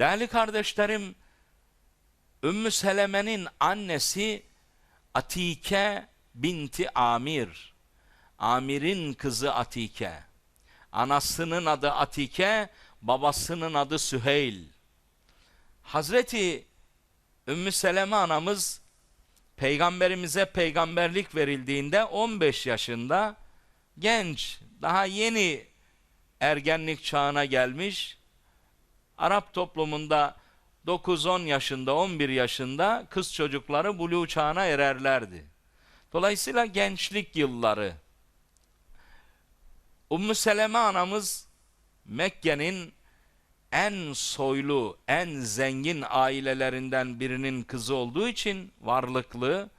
Değerli kardeşlerim, Ümmü Seleme'nin annesi Atike binti Amir. Amir'in kızı Atike. Anasının adı Atike, babasının adı Süheyl. Hazreti Ümmü Seleme anamız peygamberimize peygamberlik verildiğinde 15 yaşında genç, daha yeni ergenlik çağına gelmiş. Arap toplumunda 9-10 yaşında, 11 yaşında kız çocukları buluğ çağına ererlerdi. Dolayısıyla gençlik yılları. Ümmü Seleme anamız Mekke'nin en soylu, en zengin ailelerinden birinin kızı olduğu için varlıklı,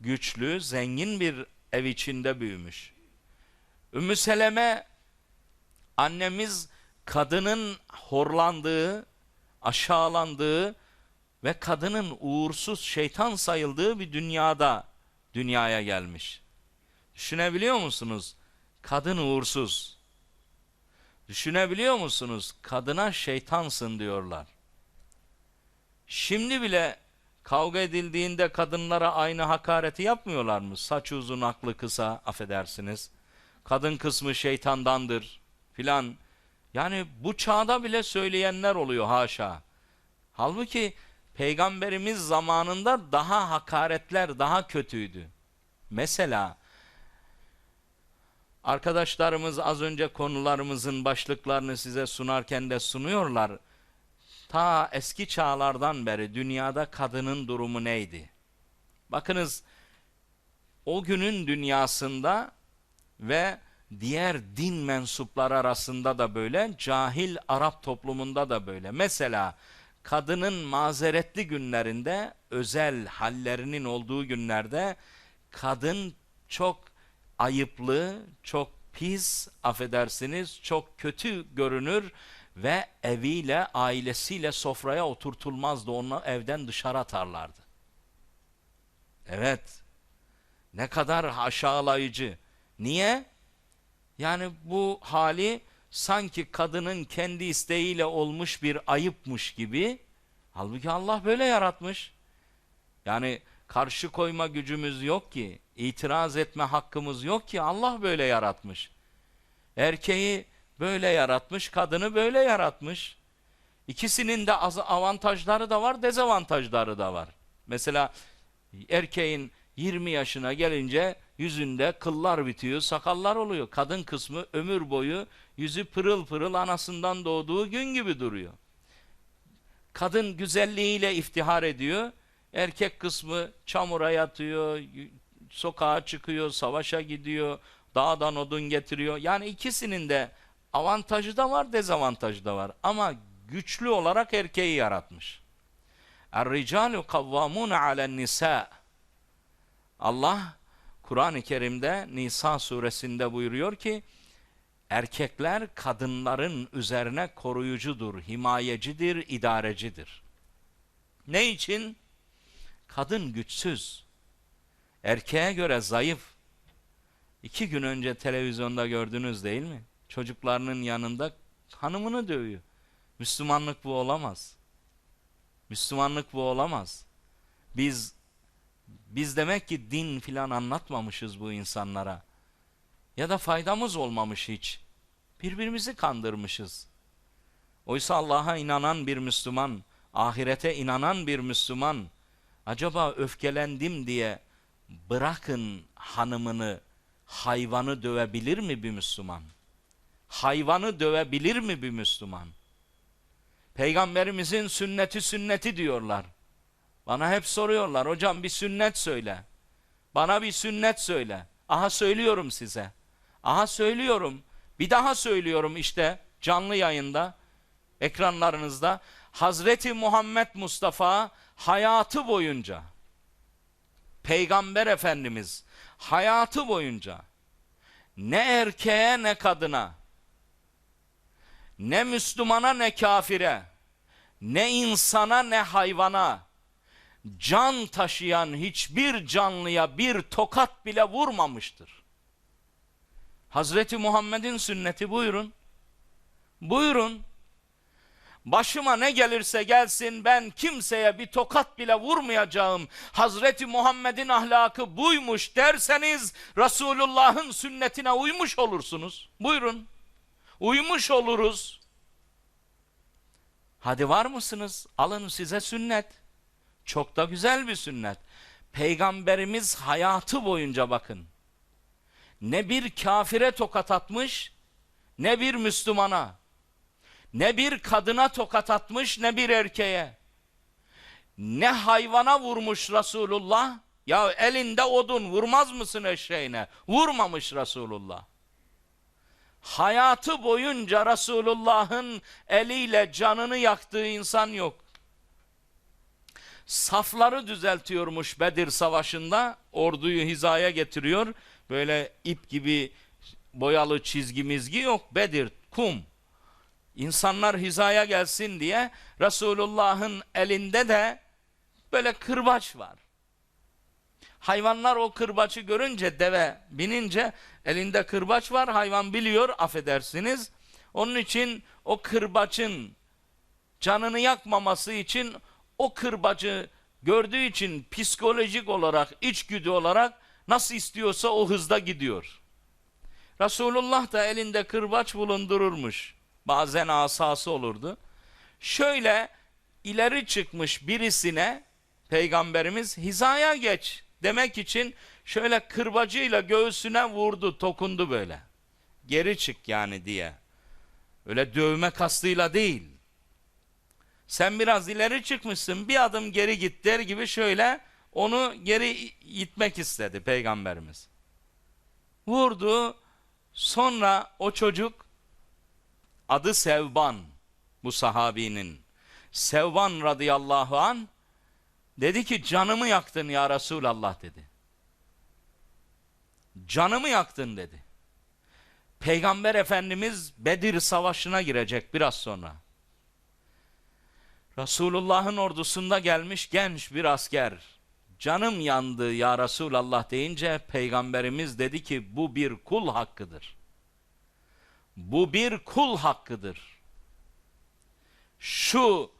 güçlü, zengin bir ev içinde büyümüş. Ümmü Seleme annemiz kadının horlandığı, aşağılandığı ve kadının uğursuz şeytan sayıldığı bir dünyada dünyaya gelmiş. Düşünebiliyor musunuz? Kadın uğursuz. Düşünebiliyor musunuz? Kadına şeytansın diyorlar. Şimdi bile kavga edildiğinde kadınlara aynı hakareti yapmıyorlar mı? Saç uzun, aklı kısa, affedersiniz. Kadın kısmı şeytandandır filan. Yani bu çağda bile söyleyenler oluyor haşa. Halbuki peygamberimiz zamanında daha hakaretler daha kötüydü. Mesela arkadaşlarımız az önce konularımızın başlıklarını size sunarken de sunuyorlar. Ta eski çağlardan beri dünyada kadının durumu neydi? Bakınız o günün dünyasında ve diğer din mensupları arasında da böyle, cahil Arap toplumunda da böyle. Mesela kadının mazeretli günlerinde, özel hallerinin olduğu günlerde kadın çok ayıplı, çok pis, affedersiniz, çok kötü görünür ve eviyle, ailesiyle sofraya oturtulmazdı. Onu evden dışarı atarlardı. Evet. Ne kadar aşağılayıcı. Niye? Yani bu hali sanki kadının kendi isteğiyle olmuş bir ayıpmış gibi. Halbuki Allah böyle yaratmış. Yani karşı koyma gücümüz yok ki, itiraz etme hakkımız yok ki Allah böyle yaratmış. Erkeği böyle yaratmış, kadını böyle yaratmış. İkisinin de avantajları da var, dezavantajları da var. Mesela erkeğin 20 yaşına gelince yüzünde kıllar bitiyor, sakallar oluyor. Kadın kısmı ömür boyu yüzü pırıl pırıl anasından doğduğu gün gibi duruyor. Kadın güzelliğiyle iftihar ediyor. Erkek kısmı çamura yatıyor, sokağa çıkıyor, savaşa gidiyor, dağdan odun getiriyor. Yani ikisinin de avantajı da var, dezavantajı da var. Ama güçlü olarak erkeği yaratmış. Er-ricalu kavvamun alen nisa. Allah Kur'an-ı Kerim'de Nisa suresinde buyuruyor ki erkekler kadınların üzerine koruyucudur, himayecidir, idarecidir. Ne için? Kadın güçsüz. Erkeğe göre zayıf. İki gün önce televizyonda gördünüz değil mi? Çocuklarının yanında hanımını dövüyor. Müslümanlık bu olamaz. Müslümanlık bu olamaz. Biz biz demek ki din filan anlatmamışız bu insanlara. Ya da faydamız olmamış hiç. Birbirimizi kandırmışız. Oysa Allah'a inanan bir Müslüman, ahirete inanan bir Müslüman, acaba öfkelendim diye bırakın hanımını, hayvanı dövebilir mi bir Müslüman? Hayvanı dövebilir mi bir Müslüman? Peygamberimizin sünneti sünneti diyorlar. Bana hep soruyorlar hocam bir sünnet söyle. Bana bir sünnet söyle. Aha söylüyorum size. Aha söylüyorum. Bir daha söylüyorum işte canlı yayında ekranlarınızda. Hazreti Muhammed Mustafa hayatı boyunca Peygamber Efendimiz hayatı boyunca ne erkeğe ne kadına ne Müslümana ne kafire ne insana ne hayvana can taşıyan hiçbir canlıya bir tokat bile vurmamıştır. Hazreti Muhammed'in sünneti buyurun. Buyurun. Başıma ne gelirse gelsin ben kimseye bir tokat bile vurmayacağım. Hazreti Muhammed'in ahlakı buymuş derseniz Resulullah'ın sünnetine uymuş olursunuz. Buyurun. Uymuş oluruz. Hadi var mısınız? Alın size sünnet. Çok da güzel bir sünnet. Peygamberimiz hayatı boyunca bakın. Ne bir kafire tokat atmış, ne bir Müslümana. Ne bir kadına tokat atmış, ne bir erkeğe. Ne hayvana vurmuş Resulullah. Ya elinde odun vurmaz mısın eşeğine? Vurmamış Resulullah. Hayatı boyunca Resulullah'ın eliyle canını yaktığı insan yok safları düzeltiyormuş Bedir Savaşı'nda. Orduyu hizaya getiriyor. Böyle ip gibi boyalı çizgi mizgi yok. Bedir, kum. İnsanlar hizaya gelsin diye Resulullah'ın elinde de böyle kırbaç var. Hayvanlar o kırbaçı görünce deve binince elinde kırbaç var. Hayvan biliyor affedersiniz. Onun için o kırbaçın canını yakmaması için o kırbacı gördüğü için psikolojik olarak, içgüdü olarak nasıl istiyorsa o hızda gidiyor. Resulullah da elinde kırbaç bulundururmuş. Bazen asası olurdu. Şöyle ileri çıkmış birisine peygamberimiz hizaya geç demek için şöyle kırbacıyla göğsüne vurdu, tokundu böyle. Geri çık yani diye. Öyle dövme kastıyla değil. Sen biraz ileri çıkmışsın bir adım geri git der gibi şöyle onu geri itmek istedi peygamberimiz. Vurdu sonra o çocuk adı Sevban bu sahabinin. Sevban radıyallahu an dedi ki canımı yaktın ya Resulallah dedi. Canımı yaktın dedi. Peygamber Efendimiz Bedir Savaşı'na girecek biraz sonra. Resulullah'ın ordusunda gelmiş genç bir asker. Canım yandı ya Resulallah deyince peygamberimiz dedi ki bu bir kul hakkıdır. Bu bir kul hakkıdır. Şu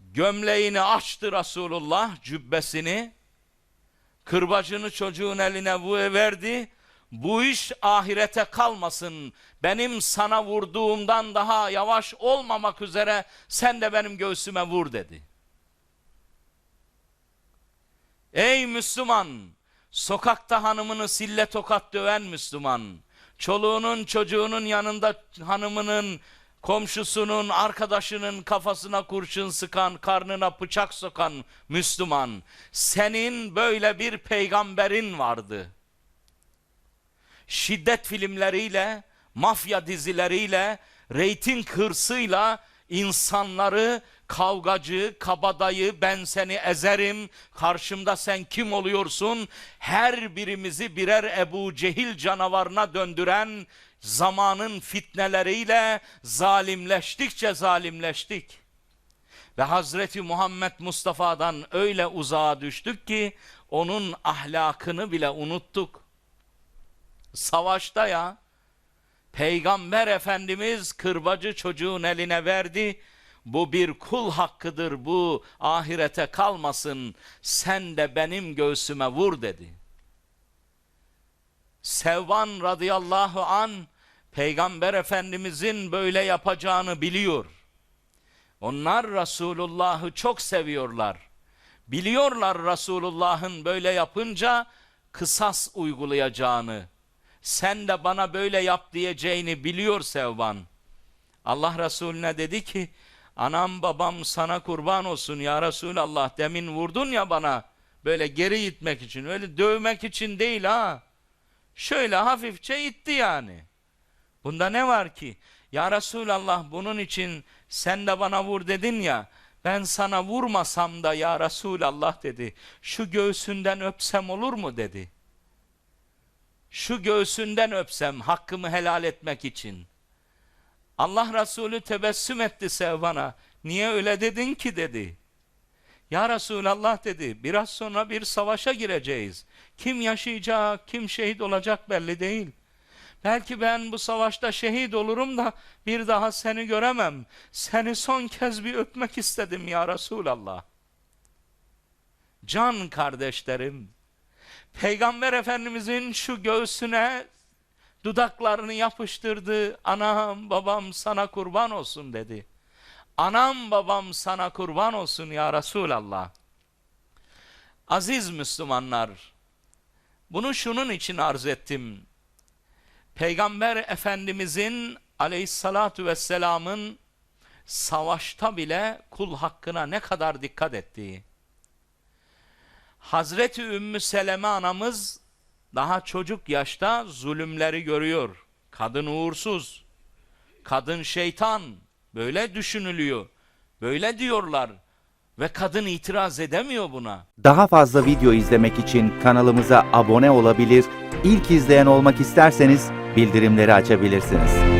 gömleğini açtı Resulullah cübbesini kırbacını çocuğun eline verdi bu iş ahirete kalmasın. Benim sana vurduğumdan daha yavaş olmamak üzere sen de benim göğsüme vur dedi. Ey Müslüman! Sokakta hanımını sille tokat döven Müslüman. Çoluğunun çocuğunun yanında hanımının komşusunun, arkadaşının kafasına kurşun sıkan, karnına bıçak sokan Müslüman. Senin böyle bir peygamberin vardı.'' Şiddet filmleriyle, mafya dizileriyle, reyting hırsıyla insanları kavgacı, kabadayı, ben seni ezerim, karşımda sen kim oluyorsun, her birimizi birer Ebu Cehil canavarına döndüren zamanın fitneleriyle zalimleştikçe zalimleştik. Ve Hazreti Muhammed Mustafa'dan öyle uzağa düştük ki onun ahlakını bile unuttuk. Savaşta ya. Peygamber Efendimiz kırbacı çocuğun eline verdi. Bu bir kul hakkıdır bu ahirete kalmasın. Sen de benim göğsüme vur dedi. Sevvan radıyallahu an Peygamber Efendimizin böyle yapacağını biliyor. Onlar Resulullah'ı çok seviyorlar. Biliyorlar Resulullah'ın böyle yapınca kısas uygulayacağını sen de bana böyle yap diyeceğini biliyor Sevban. Allah Resulüne dedi ki anam babam sana kurban olsun ya Resulallah demin vurdun ya bana böyle geri itmek için öyle dövmek için değil ha. Şöyle hafifçe itti yani. Bunda ne var ki? Ya Resulallah bunun için sen de bana vur dedin ya ben sana vurmasam da ya Resulallah dedi. Şu göğsünden öpsem olur mu dedi şu göğsünden öpsem hakkımı helal etmek için. Allah Resulü tebessüm etti Sevban'a. Niye öyle dedin ki dedi. Ya Resulallah dedi biraz sonra bir savaşa gireceğiz. Kim yaşayacak, kim şehit olacak belli değil. Belki ben bu savaşta şehit olurum da bir daha seni göremem. Seni son kez bir öpmek istedim ya Resulallah. Can kardeşlerim, Peygamber Efendimizin şu göğsüne dudaklarını yapıştırdı. Anam babam sana kurban olsun dedi. Anam babam sana kurban olsun ya Resulallah. Aziz Müslümanlar, bunu şunun için arz ettim. Peygamber Efendimizin aleyhissalatu vesselamın savaşta bile kul hakkına ne kadar dikkat ettiği. Hazreti Ümmü Seleme anamız daha çocuk yaşta zulümleri görüyor. Kadın uğursuz, kadın şeytan, böyle düşünülüyor. Böyle diyorlar ve kadın itiraz edemiyor buna. Daha fazla video izlemek için kanalımıza abone olabilir, ilk izleyen olmak isterseniz bildirimleri açabilirsiniz.